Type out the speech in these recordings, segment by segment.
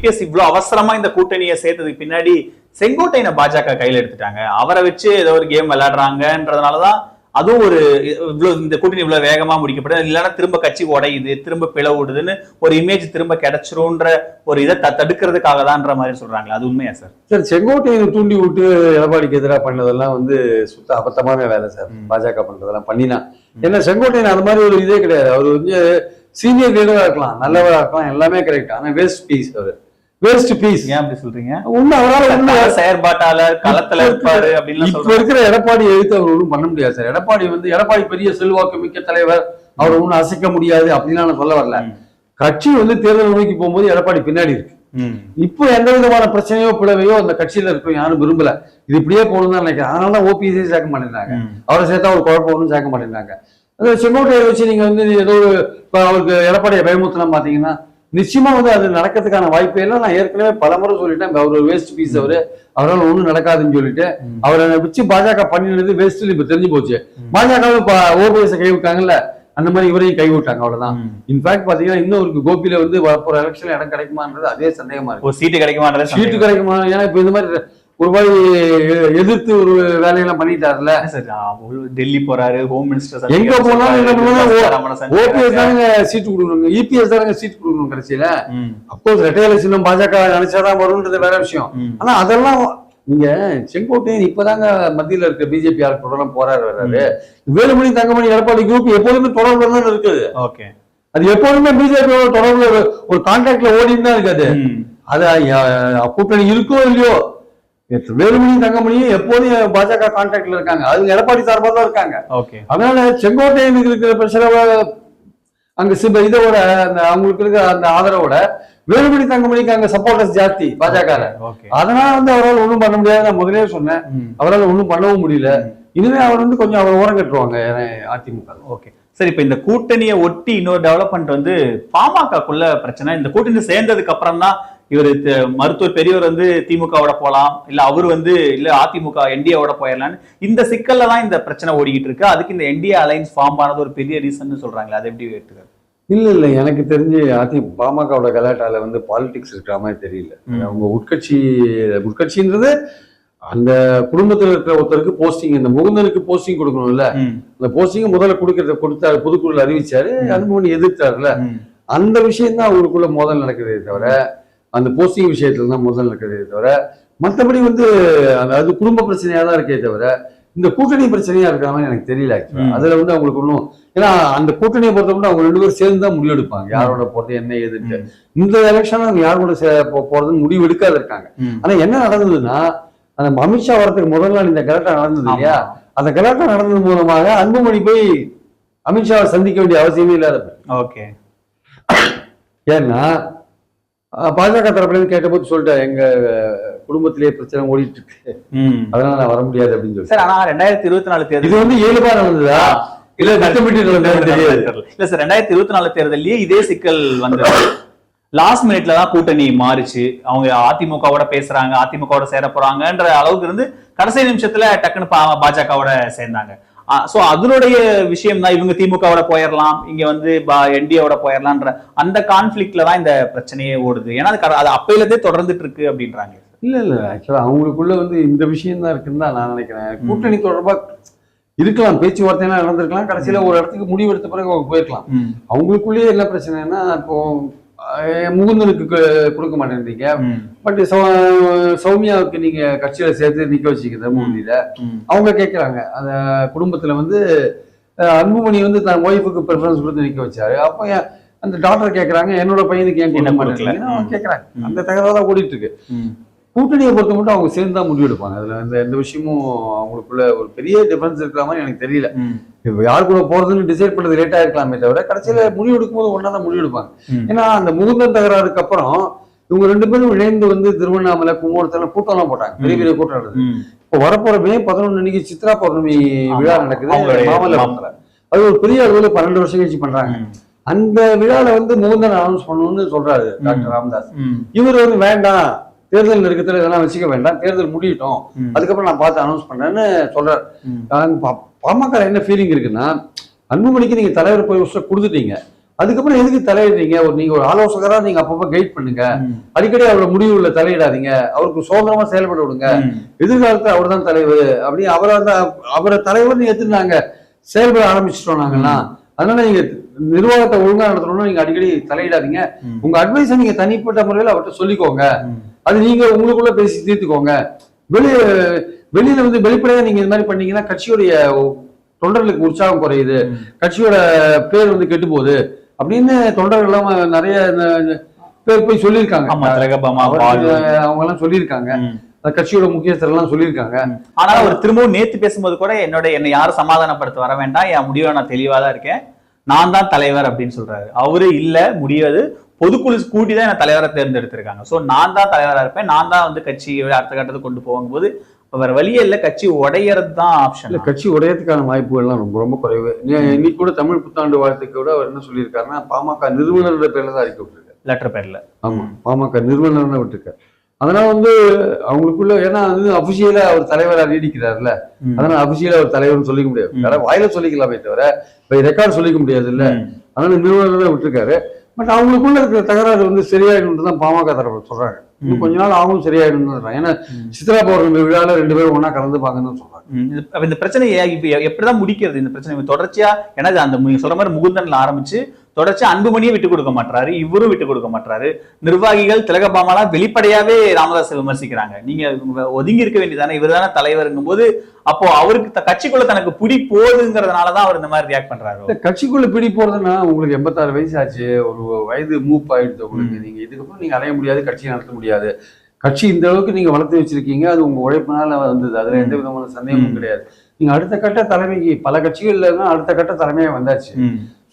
EPS இவ்வளவு அவசரமா இந்த கூட்டணியை சேர்த்ததுக்கு பின்னாடி செங்கோட்டையனை பாஜக கையில எடுத்துட்டாங்க. அவரை வச்சு ஏதோ ஒரு கேம் விளையாடுறாங்கன்றதுனாலதான் அதுவும் ஒரு இவ்வளவு இந்த கூட்டணி இவ்வளவு வேகமா முடிக்கப்படும் இல்லைன்னா திரும்ப கட்சி உடையுது திரும்ப பிளவுடுதுன்னு ஒரு இமேஜ் திரும்ப கிடைச்சிரும்ன்ற ஒரு இதை தடுக்கிறதுக்காக தான்ற மாதிரி சொல்றாங்களா அது உண்மையா சார்? சார் செங்கோட்டையை தூண்டி விட்டு எடப்பாடிக்கு எதிராக பண்ணதெல்லாம் வந்து சுத்த அபத்தமான வேலை சார். பாஜக பண்றதெல்லாம் பண்ணினா. ஏன்னா செங்கோட்டையன் அது மாதிரி ஒரு இதே கிடையாது. அவர் வந்து சீனியர் லீடரா இருக்கலாம் நல்லவரா இருக்கலாம் எல்லாமே கரெக்ட் ஆனா வேஸ்ட் பீஸ் அவர். வேஸ்ட் பீஸ் ஏன் அப்படி சொல்றீங்க? உண்மை அவரால் உண்மை செயற்பாட்டாளர் களத்துல இருப்பாரு அப்படின்னு இப்ப இருக்கிற எடப்பாடி எழுத்து அவர் ஒன்றும் பண்ண முடியாது சார். எடப்பாடி வந்து எடப்பாடி பெரிய செல்வாக்கு மிக்க தலைவர். அவர் ஒன்றும் அசைக்க முடியாது அப்படின்னு நான் சொல்ல வரல. கட்சி வந்து தேர்தல் நோக்கி போகும்போது எடப்பாடி பின்னாடி இருக்கு. இப்போ எந்த விதமான பிரச்சனையோ பிளவையோ அந்த கட்சியில இருக்கும் யாரும் விரும்பல. இது இப்படியே போகணும் தான் நினைக்கிறேன். அதனால தான் சேர்க்க மாட்டேங்கிறாங்க. அவரை சேர்த்தா ஒரு குழப்பம் ஒன்றும் சேர்க்க மாட்டேங்கிறாங்க செங்கோட்டையை வச்சு நீங்க வந்து ஏதோ இப்போ அவருக்கு எடப்பாடியை பயமுத்தலாம் பாத்தீங்கன்னா நிச்சயமா வந்து அது நடக்கிறதுக்கான வாய்ப்பே இல்லை நான் ஏற்கனவே பலமுறை சொல்லிட்டேன். அவர் ஒரு வேஸ்ட் பீஸ் அவரு. அவரால் ஒன்றும் நடக்காதுன்னு சொல்லிட்டு. அவரை வச்சு பாஜக பண்ணினது வேஸ்ட்னு இப்ப தெரிஞ்சு போச்சு. பாஜக ஓபிஎஸ் கை விட்டாங்கல்ல அந்த மாதிரி இவரையும் கை விட்டாங்க அவ்வளவுதான். இன்ஃபேக்ட் பாத்தீங்கன்னா இன்னும் அவருக்கு கோபியில வந்து வரப்போற எலெக்ஷன்ல இடம் கிடைக்குமான்றது அதே சந்தேகமா இருக்கு. ஒரு சீட்டு கிடைக்குமான்றது சீட்டு. கிடைக்குமா? ஏன்னா இப்ப இந்த மாதிரி ஒரு மாதிரி எதிர்த்து ஒரு வேலையெல்லாம் பண்ணிட்டாருல சார் டெல்லி போறாரு ஹோம் மினிஸ்டர் எங்க போனாலும் ஓபிஎஸ் தானுங்க சீட்டு கொடுக்கணும் இபிஎஸ் தானுங்க சீட்டு கொடுக்கணும் கடைசியில. அப்கோர்ஸ் ரெட்டையில சின்னம் பாஜக நினைச்சாதான் வரும்ன்றது வேற விஷயம். ஆனா அதெல்லாம் நீங்க செங்கோட்டையன் இப்பதாங்க மத்தியில இருக்க பிஜேபி ஆட்களோட போராடு வர்றாரு. வேலுமணி தங்கமணி எடப்பாடி குரூப் எப்போதுமே தொடர்புல தான் இருக்குது. ஓகே. அது எப்போதுமே பிஜேபியோட தொடர்புல ஒரு- கான்டாக்ட்ல ஓடிட்டு தான் இருக்காது. அது கூட்டணி இருக்கோ இல்லையோ வேலுமணி தங்கமணியும் எப்போதும் பாஜக கான்டாக்ட்ல இருக்காங்க. அது எடப்பாடி சார்பாக தான் இருக்காங்க. ஓகே. அதனால செங்கோட்டையனுக்கு இருக்கிற பிரச்சனை அங்க சிப இதோட அந்த அவங்களுக்கு இருக்கிற அந்த ஆதரவோட வேலுமணி தங்கமணிக்கு அங்க சப்போர்டர்ஸ் ஜாஸ்தி பாஜக அதனால வந்து அவரால் ஒண்ணும் பண்ண முடியாது. நான் முதலே சொன்னேன். அவரால் ஒண்ணும் பண்ணவும் முடியல. இனிமே அவர் வந்து கொஞ்சம் அவர் ஓரம் கட்டுருவாங்க ஏன்னா அதிமுக. ஓகே. சரி இப்ப இந்த கூட்டணியை ஒட்டி இன்னொரு டெவலப்மெண்ட் வந்து பாமகக்குள்ள பிரச்சனை. இந்த கூட்டணி சேர்ந்ததுக்கு அப்புறம் தான் இவர் மருத்துவர் பெரியவர் வந்து திமுகவோட போலாம் இல்ல அவர் வந்து இல்ல அதிமுக என்டிஏவோட போயிடலான்னு இந்த சிக்கல்ல தான் இந்த பிரச்சனை ஓடிக்கிட்டு இருக்கு. அதுக்கு இந்த என்டிஏ அலைன்ஸ் ஃபார்ம் ஆனது ஒரு பெரிய ரீசன் சொல்றாங்களே அது எப்படி எடுத்துக்காரு இல்ல இல்ல எனக்கு தெரிஞ்சு அதி பாமகவோட கலாட்டால வந்து பாலிடிக்ஸ் இருக்கிற மாதிரி தெரியல. அவங்க உட்கட்சி உட்கட்சின்றது அந்த குடும்பத்துல இருக்கிற ஒருத்தருக்கு போஸ்டிங் இந்த முகுந்தனுக்கு போஸ்டிங் கொடுக்கணும்ல. அந்த போஸ்டிங் முதல்ல கொடுக்கறத கொடுத்தாரு பொதுக்குழுல அறிவிச்சாரு. அன்புமணி எதிர்த்தாருல. அந்த விஷயம் தான் அவங்களுக்குள்ள மோதல் நடக்குதே தவிர அந்த போஸ்டிங் விஷயத்துல தான் மோதல் நடக்குதே தவிர மற்றபடி வந்து அந்த- அது குடும்ப பிரச்சனையா தான் இருக்கே தவிர இந்த கூட்டணி பிரச்சனையா இருக்கிற மாதிரி எனக்கு தெரியல. அதுல வந்து அவங்களுக்கு ஒன்றும் ஏன்னா அந்த கூட்டணியை பொறுத்த மட்டும் அவங்க ரெண்டு பேரும் சேர்ந்து தான் முடிவெடுப்பாங்க யாரோட போறது என்ன ஏதுன்ட்டு. ம், இந்த எலெக்ஷன் அவங்க யார் கூட போறதுன்னு முடிவு எடுக்காத இருக்காங்க. ஆனா என்ன நடந்ததுன்னா அந்த அமித்ஷா வரதுக்கு முதல் நாள் இந்த கலாட்டா நடந்தது இல்லையா. அந்த கலாட்டா நடந்தது மூலமாக அன்புமணி போய் அமித்ஷாவை சந்திக்க வேண்டிய அவசியமே இல்லாத ஓகே. ஏன்னா பாஜக தரப்புல இருந்து கேட்டபோது சொல்லிட்டேன் எங்க குடும்பத்திலேயே பிரச்சனை ஓடிட்டு இருக்கு. அதனால நான் வர முடியாது அப்படின்னு சொல்லி சார் ஆனா ரெண்டாயிரத்தி இருபத்தி நாலு தேர்தல் இது வந்து இயல்பா நடந்ததா இல்ல திட்டமிட்டு நடந்ததா? இல்ல சார் ரெண்டாயிரத்தி இருபத்தி நாலு தேர்தல்லயே இதே சிக்கல் வந்தது. லாஸ்ட் மினிட்ல தான் கூட்டணி மாறிச்சு. அவங்க அதிமுகவோட பேசுறாங்க அதிமுகவோட சேர போறாங்கன்ற அளவுக்கு இருந்து கடைசி நிமிஷத்துல டக்குன்னு பா- பாஜகவோட சேர்ந்தாங்க. சோ அதனுடைய விஷயம் தான் இவங்க திமுகவோட போயிடலாம் இங்க வந்து என்டிஏவோட போயிடலாம்ன்ற அந்த கான்ஃபிளிக்ட்ல தான் இந்த பிரச்சனையே ஓடுது. ஏன்னா அது கட- அது அப்பையில இருந்தே தொடர்ந்துட்டு இருக்கு அப்படின்றாங்க. இல்ல இல்ல ஆக்சுவலா அவங்களுக்குள்ள வந்து இந்த விஷயம் தான் இருக்குன்னு தான் நான் நினைக்கிறேன். கூட்டணி தொடர்பா இருக்கலாம் பேச்சுவார்த்தையெல்லாம் நடந்திருக்கலாம் கடைசியில ஒரு இடத்துக்கு முடிவெடுத்த பிறகு அவங்க போயிருக்கலாம். அவங்களுக்குள்ளேயே என்ன பிரச்சனைன்னா இப்போ முகுந்தனுக்கு கொடுக்க மாட்டேன்றீங்க. பட் சௌமியாவுக்கு நீங்க கட்சியில சேர்த்து நிக்க வச்சுக்கிற முடியல ம், அவங்க கேட்குறாங்க அந்த குடும்பத்துல வந்து அன்புமணி வந்து தன் ஒய்ஃபுக்கு ப்ரிஃபரன்ஸ் கொடுத்து நிக்க வச்சாரு. அப்போ அந்த டாக்டர் கேட்குறாங்க என்னோட பையனுக்கு ஏன் கொடுக்க அவங்க கேட்குறாங்க. அந்த தகவல் தான் ஓடிட்டு இருக்கு. கூட்டணியை பொறுத்த மட்டும் அவங்க சேர்ந்து தான் முடிவெடுப்பாங்க. அதுல எந்த எந்த விஷயமும் அவங்களுக்குள்ள ஒரு பெரிய டிஃபரன்ஸ் இருக்கிற மாதிரி எனக்கு தெரியல. இப்போ யார் கூட போறதுன்னு டிசைட் பண்றது லேட்டா இருக்கலாமே தவிர கடைசியில முடிவெடுக்கும் போது ஒன்னா தான் முடிவெடுப்பாங்க. ஏன்னா அந்த முகுந்தன் தகராறுக்கு அப்புறம் இவங்க ரெண்டு பேரும் இணைந்து வந்து திருவண்ணாமலை கும்போணத்துல கூட்டம்லாம் போட்டாங்க. பெரிய பெரிய கூட்டம் நடந்தது. இப்போ வரப்போற மே பதினொன்று அன்னைக்கு சித்ரா பௌர்ணமி விழா. நடக்குது. மாமல்லபுரத்துல. அது ஒரு பெரிய அளவில் பன்னெண்டு வருஷம் கழிச்சு பண்றாங்க. அந்த விழால வந்து முகுந்தன் அனௌன்ஸ் பண்ணணும்னு சொல்றாரு டாக்டர் ராமதாஸ். இவர் வந்து வேண்டாம். தேர்தல் நெருக்கத்துல இதெல்லாம் வச்சுக்க வேண்டாம் தேர்தல் முடியட்டும். அதுக்கப்புறம் நான் பார்த்து அனௌன்ஸ் பண்றேன்னு சொல்றாரு ம். நான் பா- பாமக என்ன ஃபீலிங் இருக்குன்னா அன்புமணிக்கு நீங்க தலைவர் போய் கொடுத்துட்டீங்க அதுக்கப்புறம் எதுக்கு தலையிடுறீங்க ஒரு நீங்க ஒரு ஆலோசகரா நீங்க அப்பப்ப கைட் பண்ணுங்க. அடிக்கடி அவரோட முடிவுல தலையிடாதீங்க அவருக்கு சுதந்திரமா செயல்பட விடுங்க. எதிர்காலத்துல அவர் தான் தலைவர் அப்படி அவரை அவரை தலைவர்னு ஏத்துனாங்க செயல்பட ஆரம்பிச்சிட்டோம் நாங்கெல்லாம் அதனால நீங்க நிர்வாகத்தை ஒழுங்கா நடத்தணும்னா நீங்க அடிக்கடி தலையிடாதீங்க. உங்க அட்வைஸை நீங்க தனிப்பட்ட முறையில் அவர்கிட்ட சொல்லிக்கோங்க. அது நீங்க உங்களுக்குள்ள பேசி தீர்த்துக்கோங்க. வெளிய வெளியில வந்து வெளிப்படையா நீங்க இது மாதிரி பண்ணீங்கன்னா கட்சியுடைய தொண்டர்களுக்கு உற்சாகம் குறையுது. கட்சியோட பேர் வந்து கெட்டு போகுது அப்படின்னு தொண்டர்கள் எல்லாம் நிறைய பேர் போய் சொல்லியிருக்காங்க. அவங்க எல்லாம் சொல்லியிருக்காங்க. கட்சியோட முக்கியஸ்தர் எல்லாம் சொல்லியிருக்காங்க ஆனா அவர் திரும்பவும் நேத்து பேசும்போது கூட என்னோட என்னை யாரும் சமாதானப்படுத்த வர வேண்டாம். என் முடிவை நான் தெளிவா தான் இருக்கேன். நான் தான் தலைவர் அப்படின்னு சொல்றாரு. அவரு இல்ல முடியாது. பொதுக்குழு கூட்டி தான் என்ன தலைவரை தேர்ந்தெடுத்திருக்காங்க. சோ நான் தான் தலைவரா இருப்பேன். நான் தான் வந்து கட்சியை அடுத்த கட்டத்துக்கு கொண்டு போகும் போது வேற வழியே இல்ல. கட்சி உடையறது தான் ஆப்ஷன் இல்ல கட்சி உடையத்துக்கான வாய்ப்புகள்லாம் ரொம்ப ரொம்ப குறைவு. நீ- இன்னைக்கு கூட தமிழ் புத்தாண்டு வாழ்த்துக்கு கூட அவர் என்ன சொல்லியிருக்காருன்னா பாமக நிறுவனரோட பேர்ல தான் அறிக்கை விட்டுருக்காரு. லெட்டர் பேர்ல. ஆமா பாமக நிறுவனர் விட்டுருக்காரு. அதனால வந்து அவங்களுக்குள்ள ஏன்னா வந்து அபிஷியலா அவர் தலைவரா நீடிக்கிறாருல்ல. அதனால அபிஷியலா அவர் தலைவர்னு சொல்லிக்க முடியாது. வேற வாயில சொல்லிக்கலாமே தவிர ரெக்கார்ட் சொல்லிக்க முடியாது இல்ல. அதனால நிறுவனர் விட்டுருக்காரு. பட் அவங்களுக்குள்ள இருக்கிற தகராறு வந்து சரியாயிடும் தான் பாமக தரப்பு சொல்றாங்க. இன்னும். கொஞ்ச நாள் ஆகும் சரியாயிடும் சொல்றாங்க. ஏன்னா. சித்ரா பௌர்ணமி விழால ரெண்டு பேரும் ஒண்ணா கலந்துப்பாங்கன்னு தான் சொல்றாங்க. இந்த பிரச்சனையை இப்ப எப்படிதான் முடிக்கிறது? இந்த பிரச்சனை தொடர்ச்சியா? ஏன்னா அந்த நீங்க சொல்ற மாதிரி முகுந்தன்ல ஆரம்பிச்சு தொடர்ச்சியா அன்புமணியை விட்டு கொடுக்க மாட்டாரு இவரும் விட்டு கொடுக்க மாட்டாரு நிர்வாகிகள் திலகபாமாலா வெளிப்படையாவே ராமதாஸை விமர்சிக்கிறாங்க. நீங்க ஒதுங்கி இருக்க வேண்டியதானே இவர் தானே தலைவருங்கும் போது அப்போ அவருக்கு கட்சிக்குள்ள தனக்கு பிடி போகுதுங்கிறதுனாலதான் அவர் இந்த மாதிரி ரியாக்ட் பண்றாரு? கட்சிக்குள்ள பிடி போறதுன்னா உங்களுக்கு எண்பத்தாறு வயசு ஆச்சு ஒரு வயது மூப் ஆயிடுது உங்களுக்கு. நீங்க இதுக்கப்புறம் நீங்க அலைய முடியாது கட்சியை நடத்த முடியாது. கட்சி இந்த அளவுக்கு நீங்க வளர்த்து வச்சிருக்கீங்க அது உங்க உழைப்பினால வந்தது. அதுல எந்த விதமான சந்தேகமும். கிடையாது. நீங்க அடுத்த கட்ட தலைமைக்கு பல கட்சிகள்ல அடுத்த கட்ட தலைமையா வந்தாச்சு.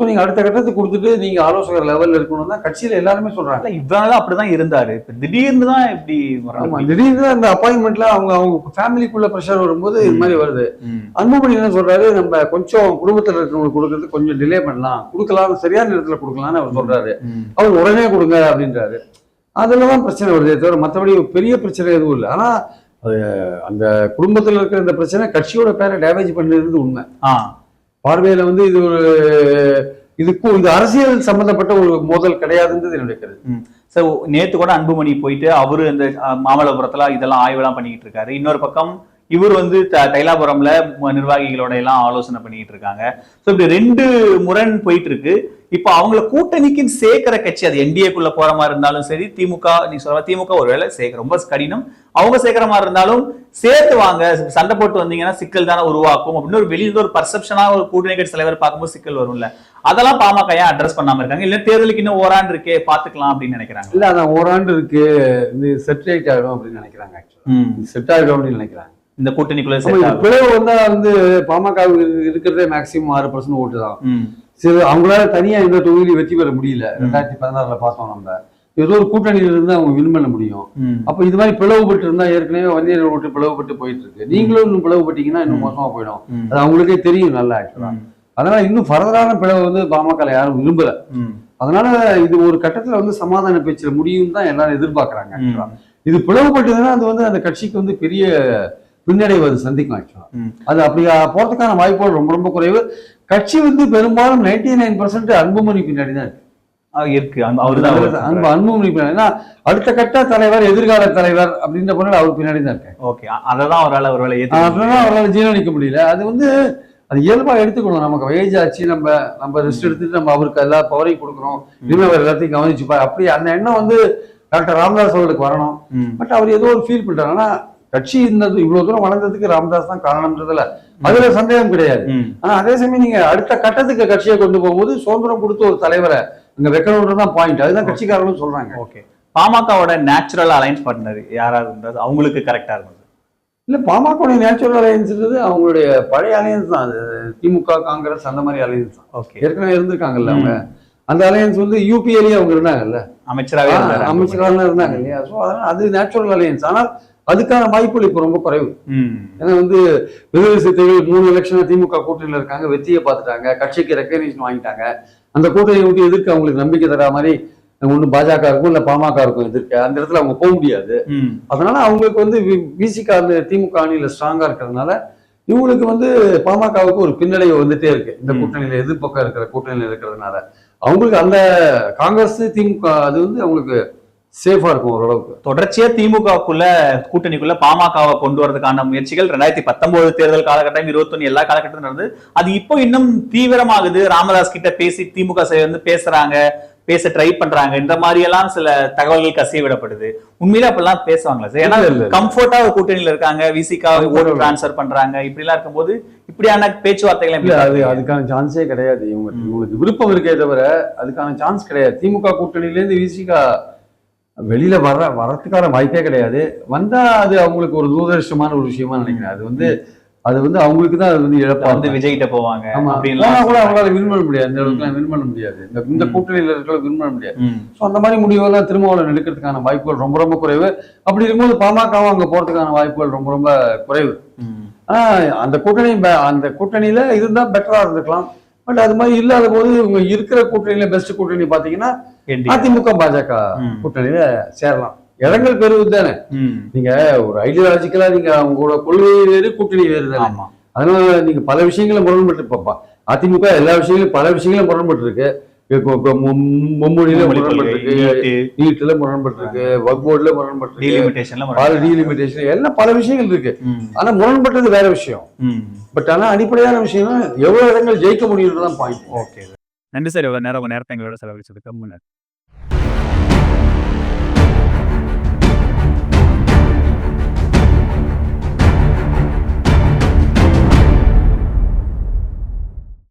ஸோ நீங்க அடுத்த கட்டத்துக்கு கொடுத்துட்டு நீங்க ஆலோசகர் லெவல்ல இருக்கணும் தான் கட்சியில எல்லாருமே சொல்றாங்க இல்ல, இவ்வளவு நாளா அப்படிதான் இருந்தாரு இப்ப திடீர்னு தான் இப்படி ஆமா வர்றாரு. திடீர்னு அந்த அப்பாயின்மெண்ட்ல அவங்க அவங்க ஃபேமிலிக்குள்ள ப்ரெஷர் வரும்போது இது மாதிரி வருது. அன்புமணி என்ன சொல்றாரு நம்ம கொஞ்சம் குடும்பத்துல இருக்கிறவங்களுக்கு கொடுக்கறது கொஞ்சம் டிலே பண்ணலாம் கொடுக்கலாம் சரியான நேரத்துல கொடுக்கலாம்னு அவர் சொல்றாரு ம். அவர் உடனே கொடுங்க அப்படின்றாரு அதுல தான் பிரச்சனை வருதே தவிர மற்றபடி பெரிய பிரச்சனை எதுவும் இல்லை ஆனா அது அந்த குடும்பத்துல இருக்கிற இந்த பிரச்சனை கட்சியோட பேரை டேமேஜ் பண்ணிருந்தது உண்மை ஆ. பார்வையில வந்து இது ஒரு இதுக்கும் இந்த அரசியல் சம்பந்தப்பட்ட ஒரு மோதல் கிடையாதுன்றது என்னுடைய கருத்து. சார் நேத்து கூட அன்புமணி போயிட்டு அவரு இந்த மாமல்லபுரத்துல இதெல்லாம் ஆய்வெல்லாம் பண்ணிக்கிட்டு இருக்காரு. இன்னொரு பக்கம் இவர் வந்து தைலாபுரம்ல நிர்வாகிகளோட எல்லாம் ஆலோசனை பண்ணிக்கிட்டு இருக்காங்க. சோ இப்படி ரெண்டு முரண் போயிட்டு இருக்கு. இப்போ அவங்கள கூட்டணிக்கு சேர்க்கிற கட்சி அது என்டிஏக்குள்ள போற மாதிரி இருந்தாலும் சரி திமுக நீ சொல்ற திமுக ஒருவேளை சேர்க்க ரொம்ப கடினம். அவங்க சேர்க்கிற மாதிரி இருந்தாலும் சேர்த்து வாங்க. சண்டை போட்டு வந்தீங்கன்னா சிக்கல் தானே உருவாக்கும். அப்படின்னு ஒரு வெளியில ஒரு பர்செப்ஷனா ஒரு கூட்டணி கட்சி தலைவர் பார்க்கும்போது சிக்கல் வரும்ல. அதெல்லாம் பாமக ஏன் அட்ரஸ் பண்ணாம இருக்காங்க? இல்ல தேர்தலுக்கு இன்னும் ஓராண்டு இருக்கே பாத்துக்கலாம் அப்படின்னு நினைக்கிறாங்க. இல்ல அதான் ஓராண்டு இருக்கு இது செட் ஆயிடும் அப்படின்னு நினைக்கிறாங்க செட் ஆயிடும் அப்படின்னு நினைக்கிறாங்க. இந்த கூட்டணிக்குள்ள. பிளவு வந்தா வந்து பாமக இருக்கிறதே மேக்சிமம் ஆறு பர்சன்ட் ஓட்டு தான். சரி அவங்களால தனியா இந்த தொகுதியில வெற்றி பெற முடியல. ரெண்டாயிரத்தி பதினாறுல பார்த்தோம் நம்ம ஏதோ ஒரு கூட்டணியில இருந்து அவங்க வின் பண்ண முடியும். அப்ப இது மாதிரி பிளவுபட்டு இருந்தா ஏற்கனவே வன்னியர் ஓட்டு பிளவுபட்டு போயிட்டு இருக்கு நீங்களும் இன்னும் பிளவுபட்டீங்கன்னா இன்னும் மோசமா போயிடும். அது அவங்களுக்கே தெரியும் நல்லா ஆக்சுவலா அதனால இன்னும் ஃபர்தரான பிளவு வந்து பாமக யாரும் விரும்பல. அதனால இது ஒரு கட்டத்துல வந்து சமாதான பேச்சுல முடியும் தான் எல்லாரும் எதிர்பார்க்கறாங்க இது பிளவுபட்டதுன்னா அது வந்து அந்த கட்சிக்கு வந்து பெரிய பின்னடைவு அது சந்திக்கும் ஆக்சுவலா. அது அப்படி போறதுக்கான வாய்ப்புகள் ரொம்ப ரொம்ப குறைவு. கட்சி வந்து பெரும்பாலும் நைன்டி நைன் பர்சன்ட் அன்புமணி பின்னாடி தான் இருக்கு. அன்பு அன்புமணி பின்னாடி. அடுத்த கட்ட தலைவர் எதிர்கால தலைவர் அப்படின்ற பொருள் அவர் பின்னாடி தான் இருக்காரு ஓகே அததான் அவரால் ஏத்துக்க அதனால அவரால் ஜீரணிக்க முடியல. அது வந்து அது இயல்பா எடுத்துக்கணும். நமக்கு வயஜ் ஆச்சு நம்ம நம்ம ரெஸ்ட் எடுத்துட்டு நம்ம அவருக்கு எல்லா பவரையும் கொடுக்குறோம். இனிமே அவர் எல்லாத்தையும் கவனிச்சுப்பா அப்படி அந்த எண்ணம் வந்து டாக்டர் ராமதாஸ் அவர்களுக்கு வரணும். பட் அவர் ஏதோ ஒரு ஃபீல் பண்றாரு கட்சி இந்த இவ்வளவு தூரம் வளர்ந்ததுக்கு ராமதாஸ் தான் காரணம்ன்றதுல அதுல சந்தேகம் கிடையாது. ஆனா அதே சமயம் நீங்க அடுத்த கட்டத்துக்கு கட்சியை கொண்டு போகும்போது சுதந்திரம் கொடுத்த ஒரு தலைவரை அங்க வைக்கணும்ன்றதான் பாயிண்ட் அதுதான் கட்சிக்காரங்களும் சொல்றாங்க. ஓகே. பாமகவோட நேச்சுரல் அலைன்ஸ் பார்ட்னர் யாராவது இருந்தது அவங்களுக்கு கரெக்டா இருந்தது. இல்ல பாமக நேச்சுரல் அலையன்ஸ்ன்றது அவங்களுடைய பழைய அலையன்ஸ் தான். அது திமுக காங்கிரஸ் அந்த மாதிரி அலையன்ஸ் தான். ஓகே. ஏற்கனவே இருந்திருக்காங்கல்ல அவங்க. அந்த அலையன்ஸ் வந்து யூபிஏலயே அவங்க இருந்தாங்கல்ல. அமைச்சராகவே இருந்தாரு? அமைச்சராக இருந்தாங்க இல்லையா? ஸோ அதனால அது நேச்சுரல் அலையன்ஸ் ஆனால் அதுக்கான வாய்ப்புகள் இப்போ ரொம்ப குறைவு. ஏன்னா வந்து விடுதலை சிறுத்தைகள் மூணு எலெக்ஷன் திமுக கூட்டணியில் இருக்காங்க வெற்றியை பார்த்துட்டாங்க கட்சிக்கு ரெக்கக்னேஷன் வாங்கிட்டாங்க. அந்த கூட்டணியை விட்டு எதிர்க்க அவங்களுக்கு நம்பிக்கை தர மாதிரி ஒன்று பாஜக இருக்கும் இல்லை பாமக இருக்கும் எதிர்க்க அந்த இடத்துல அவங்க போக முடியாது. அதனால அவங்களுக்கு வந்து விசிக அந்த திமுக அணியில ஸ்ட்ராங்கா இருக்கிறதுனால இவங்களுக்கு வந்து பாமகவுக்கு ஒரு பின்னடைவு வந்துட்டே இருக்கு. இந்த. கூட்டணியில எதிர்பக்கம் இருக்கிற கூட்டணியில இருக்கிறதுனால. அவங்களுக்கு அந்த காங்கிரஸ் திமுக அது வந்து அவங்களுக்கு சேஃபா இருக்கும் ஓரளவுக்கு. தொடர்ச்சியா திமுகவுக்குள்ள கூட்டணிக்குள்ள பாமகவை கொண்டு வரதுக்கான முயற்சிகள் ரெண்டாயிரத்தி பத்தொன்பது தேர்தல் காலகட்டம் இருபத்தொன்னு எல்லா காலகட்டத்திலும் நடந்தது. அது இப்போ இன்னும் தீவிரமாகுது. ராமதாஸ் கிட்ட பேசி திமுக வந்து பேசுறாங்க பேச ட்ரை பண்றாங்க. இந்த மாதிரி எல்லாம் சில தகவல்கள் கசிய விடப்படுது. உண்மையில அப்பெல்லாம் பேசுவாங்களா சார்? ஏன்னா. கம்ஃபர்ட்டா ஒரு கூட்டணியில இருக்காங்க. விசிகா ஓட்டு டிரான்ஸ்ஃபர் பண்றாங்க. இப்படி எல்லாம் இருக்கும்போது இப்படியான பேச்சுவார்த்தைகள் அது அதுக்கான சான்ஸே கிடையாது. இவங்க இவங்களுக்கு விருப்பம் இருக்கே தவிர அதுக்கான சான்ஸ் கிடையாது. திமுக கூட்டணியில இருந்து விசிகா வெளியில வர வரத்துக்கான வாய்ப்பே கிடையாது. வந்தா அது அவங்களுக்கு ஒரு தூரதர்ஷமான ஒரு விஷயமா நினைக்கிறேன். அது வந்து அது வந்து அவங்களுக்கு தான் அது வந்து இழப்பா வந்து விஜய் கிட்ட போவாங்க கூட அவங்களால வின் பண்ண முடியாது. இந்த அளவுக்கு வின் பண்ண முடியாது. இந்த இந்த கூட்டணியில இருக்கிற வின் பண்ண முடியாது. ஸோ அந்த மாதிரி முடிவெல்லாம் திருமாவளவன் எடுக்கிறதுக்கான வாய்ப்புகள் ரொம்ப ரொம்ப குறைவு. அப்படி இருக்கும்போது பாமகவும் அங்க போறதுக்கான வாய்ப்புகள் ரொம்ப ரொம்ப குறைவு. ஆனா அந்த கூட்டணி அந்த கூட்டணியில இருந்தா பெட்டரா இருந்திருக்கலாம். பட் அது மாதிரி இல்லாத போது இவங்க இருக்கிற கூட்டணியில பெஸ்ட் கூட்டணி பாத்தீங்கன்னா. அதிமுக பாஜக. கூட்டணியில சேரலாம். இடங்கள் பெறுவது தானே. நீங்க ஒரு ஐடியாலஜிக்கலா நீங்க அவங்களோட கொள்கை வேறு கூட்டணி வேறு தானே. ஆமா. அதனால நீங்க பல விஷயங்கள முரண்பட்டு பாப்பா அதிமுக எல்லா விஷயங்களும் பல விஷயங்களும் முரண்பட்டு இருக்கு மும்மொழியில முரண்பட்டு இருக்கு நீட்ல முரண்பட்டு இருக்கு வக் போர்டுல முரண்பட்டு இருக்கு பால். டீலிமிட்டேஷன் எல்லாம் பல விஷயங்கள் இருக்கு. ஆனா முரண்பட்டது வேற விஷயம். பட் ஆனா அடிப்படையான விஷயம் எவ்வளவு இடங்கள் ஜெயிக்க முடியுன்றதான் பாயிண்ட் ஓகே. நன்றி சார். இவ்வளோ நேரம் உங்கள் நேரத்தை எங்களோட செலவழிச்சதுக்கு முன்னாடி